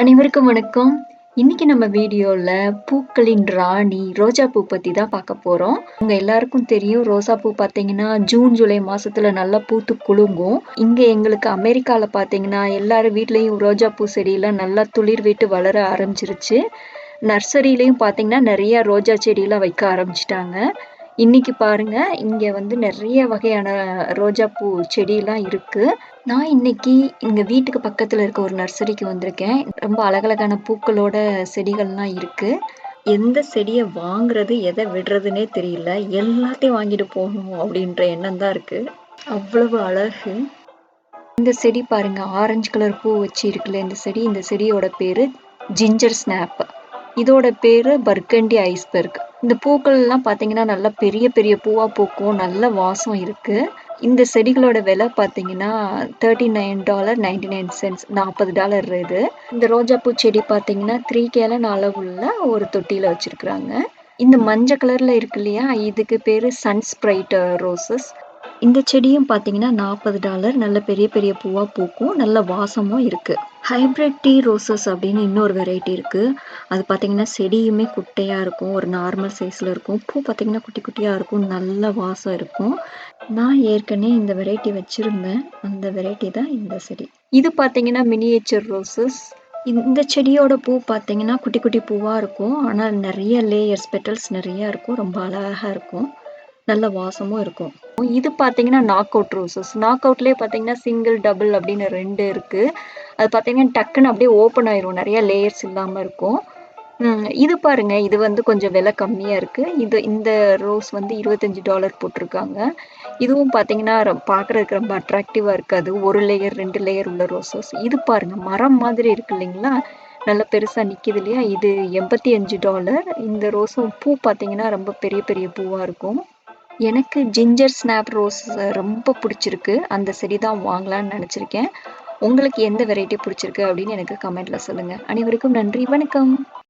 அனைவருக்கும் வணக்கம். இன்னைக்கு நம்ம வீடியோல பூக்களின் ராணி ரோஜா பூ பத்தி தான் பார்க்க போறோம். உங்க எல்லாருக்கும் தெரியும் ரோஜா பூ பார்த்தீங்கன்னா, ஜூன், ஜூலை மாசத்துல நல்லா பூத்து குலுங்கும். இங்க எங்களுக்கு அமெரிக்கால பார்த்தீங்கன்னா, எல்லார் வீட்லயும் ரோஜா பூ செடியெல்லாம் நல்லா துளிர் விட்டு வளர ஆரம்பிச்சிருச்சு. நர்சரியிலையும் பார்த்தீங்கன்னா, நிறையா ரோஜா செடியெல்லாம் வைக்க ஆரம்பிச்சிட்டாங்க இன்னைக்கு பாருங்க, இங்க வந்து நிறைய வகையான ரோஜா பூ செடியெல்லாம் இருக்கு. நான் இன்னைக்கு எங்க வீட்டுக்கு பக்கத்துல இருக்க ஒரு நர்சரிக்கு வந்திருக்கேன். ரொம்ப அழகழகான பூக்களோட செடிகள்லாம் இருக்கு. எந்த செடிய வாங்குறது, எத விடுறதுன்னே தெரியல. எல்லாத்தையும் வாங்கிட்டு போகணும் அப்படின்ற எண்ணம் தான் இருக்கு. அவ்வளவு அழகு. இந்த செடி பாருங்க, ஆரஞ்சு கலர் பூ வச்சு இருக்குல்ல இந்த செடி. இந்த செடியோட பேரு ஜிஞ்சர் ஸ்னாப். இதோட பேரு பர்கண்டி ஐஸ்பெர்க். இந்த பூக்கள்லாம் பார்த்தீங்கன்னா, நல்லா பெரிய பெரிய பூவா பூக்கும். நல்ல வாசம் இருக்கு. இந்த செடிகளோட விலை பார்த்தீங்கன்னா, $39.99 $40 இது. இந்த ரோஜாப்பூ செடி பார்த்தீங்கன்னா, த்ரீ கேலன் அளவுள்ள ஒரு தொட்டியில் வச்சுருக்குறாங்க இந்த மஞ்ச கலர்ல இருக்கு இல்லையா, இதுக்கு பேரு சன்ஸ்பிரைட் ரோசஸ். இந்த செடியும் பார்த்தீங்கன்னா, $40 நல்ல பெரிய பெரிய பூவாக பூக்கும். நல்ல வாசமும் இருக்குது ஹைப்ரிட் டீ ரோசஸ் அப்படின்னு இன்னொரு வெரைட்டி இருக்குது அது பார்த்தீங்கன்னா, செடியுமே குட்டையாக இருக்கும். ஒரு நார்மல் சைஸில் இருக்கும். பூ பார்த்தீங்கன்னா, குட்டி குட்டியாக இருக்கும். நல்ல வாசம் இருக்கும். நான் ஏற்கனவே இந்த வெரைட்டி வச்சுருந்தேன் அந்த வெரைட்டி தான் இந்த செடி. இது பார்த்தீங்கன்னா, மினியேச்சர் ரோசஸ். இந்த செடியோட பூ பார்த்தீங்கன்னா, குட்டி குட்டி பூவாக இருக்கும். ஆனால் நிறைய லேயர்ஸ், பெட்டல்ஸ் நிறையா இருக்கும். ரொம்ப அழகாக இருக்கும். நல்ல வாசமும் இருக்கும். இது பார்த்தீங்கன்னா, நாக் அவுட் ரோசஸ். நாக் அவுட்லேயே பார்த்தீங்கன்னா, சிங்கிள், டபுள் அப்படின்னு ரெண்டு இருக்கு. அது பார்த்தீங்கன்னா, டக்குன்னு அப்படியே ஓப்பன் ஆயிரும். நிறைய லேயர்ஸ் இல்லாம இருக்கும். இது பாருங்க, இது வந்து கொஞ்சம் விலை கம்மியாக இருக்குது இது இந்த ரோஸ் வந்து $25 போட்டிருக்காங்க. இதுவும் பார்த்தீங்கன்னா, பார்க்குறதுக்கு ரொம்ப அட்ராக்டிவாக இருக்காது. ஒரு லேயர், ரெண்டு லேயர் உள்ள ரோசஸ். இது பாருங்க, மரம் மாதிரி இருக்கு இல்லைங்களா? நல்லா பெருசாக நிற்கிது இல்லையா? இது $85. இந்த ரோஸும் பூ பார்த்தீங்கன்னா, ரொம்ப பெரிய பெரிய பூவாக இருக்கும். எனக்கு ஜிஞ்சர் ஸ்னாப் ரோஸ் ரொம்ப பிடிச்சிருக்கு அந்த செடி தான் வாங்கலாம்னு நினச்சிருக்கேன் உங்களுக்கு எந்த வெரைட்டி பிடிச்சிருக்கு அப்படின்னு எனக்கு கமெண்ட்டில் சொல்லுங்கள் அனைவருக்கும் நன்றி. வணக்கம்.